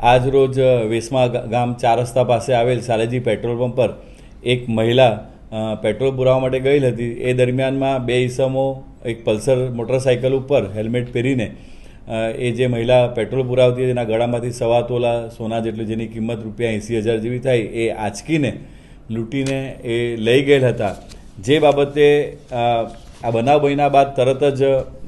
આજ રોજ વેસમા ગામ ચાર રસ્તા પાસે આવેલ સાલેજી પેટ્રોલ પંપ પર એક મહિલા પેટ્રોલ પુરાવા માટે ગયેલ હતી. એ દરમિયાનમાં બે ઈસમો, એક પલ્સર મોટરસાઇકલ ઉપર હેલ્મેટ પહેરીને એ જે મહિલા પેટ્રોલ પુરાવતી હતી, એના ગળામાંથી સવા તોલા સોના જેટલી જેની કિંમત રૂપિયા એંસી હજાર જેવી થાય, એ આંચકીને લૂંટીને એ લઈ ગયેલ હતા. જે બાબતે આ બનાવ બન્યા બાદ તરત જ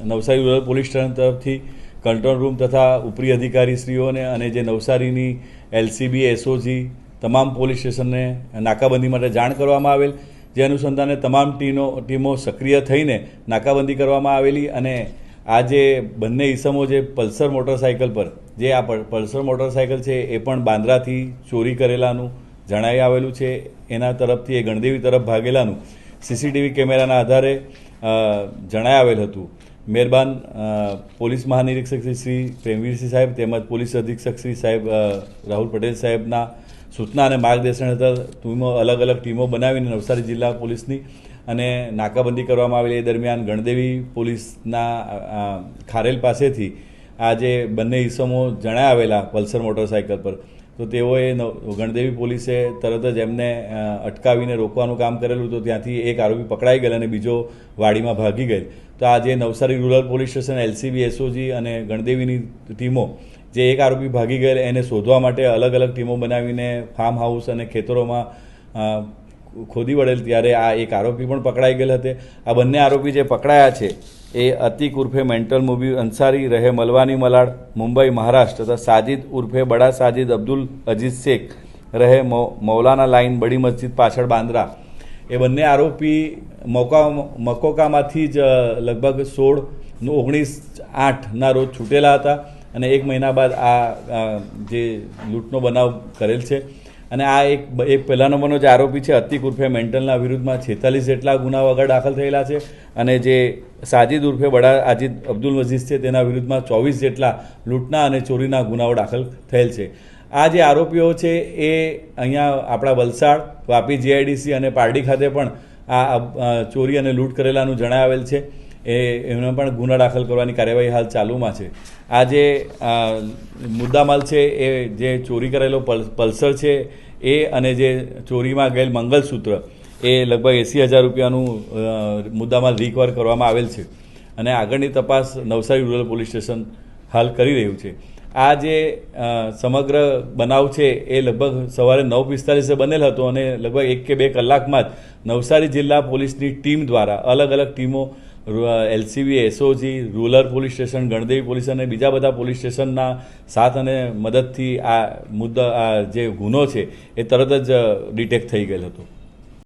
નવસારી રૂરલ પોલીસ સ્ટેશન તરફથી કંટ્રોલ રૂમ તથા ઉપરી અધિકારીશ્રીઓને અને જે નવસારીની એલસીબી, એસઓજી તમામ પોલીસ સ્ટેશનને નાકાબંધી માટે જાણ કરવામાં આવેલ. જે અનુસંધાને તમામ ટીનો, ટીમો સક્રિય થઈને નાકાબંધી કરવામાં આવેલી અને આ જે બંને ઈસમો જે પલ્સર મોટરસાઇકલ પર, જે આ પલ્સર મોટરસાઇકલ છે એ પણ બાંદ્રાથી ચોરી કરેલાનું જણાઈ આવેલું છે. એના તરફથી એ ગણદેવી તરફ ભાગેલાનું. સીસીટીવી કેમેરાના આધારે જણાઈ આવેલ હતું. મહેરબાન પોલીસ મહાનિરીક્ષક શ્રી શ્રી પ્રેમવીરસિંહ સાહેબ તેમજ પોલીસ અધિક્ષક શ્રી સાહેબ રાહુલ પટેલ સાહેબના સૂચના અને માર્ગદર્શન હેઠળ ટીમો, અલગ અલગ ટીમો બનાવીને નવસારી જિલ્લા પોલીસની અને નાકાબંધી કરવામાં આવેલી એ દરમિયાન ગણદેવી પોલીસના ખારેલ પાસેથી આ જે બંને ઈસમો જણાય આવેલા પલ્સર મોટરસાઇકલ પર, તો તેઓએ ગણદેવી પોલીસે તરત જ એમને અટકાવીને રોકવાનું કામ કરેલું, તો ત્યાંથી એક આરોપી પકડાઈ ગયેલ અને બીજો વાડીમાં ભાગી ગયેલ. તો આજે Navsari rural police station, LCB, SOG અને ગણદેવીની ટીમો, જે એક આરોપી ભાગી ગયેલ, એને શોધવા માટે અલગ અલગ ટીમો બનાવીને ફાર્મ હાઉસ અને ખેતરોમાં ખોદી વળેલ. ત્યારે આ એક આરોપી પણ પકડાઈ ગયેલ હતો. આ બંને આરોપી જે પકડાયા છે એ અતિક ઉર્ફે મેન્ટલ મુવી અંસારી રહે મલવાની મલાડ, મુંબઈ, મહારાષ્ટ્ર. તથા સાજિદ ઉર્ફે બડા સાજિદ અબ્દુલ અજીઝ શેખ રહે મૌલાના લાઈન બડી મસ્જિદ પાછળ બાંદ્રા. એ બંને આરોપી મોકા, મકોકામાંથી જ લગભગ સોળ ઓગણીસ આઠના રોજ છૂટેલા હતા અને એક મહિના બાદ આ જે લૂંટનો બનાવ કરેલ છે. અને આ એક એક પહેલા નંબરનો જે આરોપી છે, અતિક ઉર્ફે મેન્ટલના વિરુદ્ધમાં છેતાલીસ જેટલા ગુનાઓ આગળ દાખલ થયેલા છે અને જે સાજિદ ઉર્ફે બડા આજીદ અબ્દુલ મજીદ છે, તેના વિરુદ્ધમાં ચોવીસ જેટલા લૂંટના અને ચોરીના ગુનાઓ દાખલ થયેલ છે. આ જે આરોપીઓ છે, એ અહીંયા આપણા વલસાડ, વાપી જીઆઈડીસી અને પારડી ખાતે પણ આ ચોરી અને લૂંટ કરેલાનું જણાવેલ છે. એ એમને પણ ગુના દાખલ કરવાની કાર્યવાહી હાલ ચાલુમાં છે. આ જે મુદ્દામાલ છે, એ જે ચોરી કરેલો પલ, પલ્સર છે, એ અને જે ચોરીમાં ગયેલ મંગલસૂત્ર, એ લગભગ એંસી હજાર રૂપિયાનું મુદ્દામાલ રિકવર કરવામાં આવેલ છે. અને આગળની તપાસ નવસારી રૂરલ પોલીસ સ્ટેશન હાલ કરી રહ્યું છે. આ જે સમગ્ર બનાવ છે, એ લગભગ સવારે નવ પિસ્તાલીસે બનેલ હતો અને લગભગ એક કે બે કલાકમાં જ નવસારી જિલ્લા પોલીસની ટીમ દ્વારા અલગ અલગ ટીમો LCB, SOG, rural police station, Gandevi police અને બીજા બધા પોલીસ સ્ટેશનના સાથ અને મદદથી આ મુદ્દા, આ જે ગુનો છે, એ તરત જ ડિટેક્ટ થઈ ગયેલ હતો.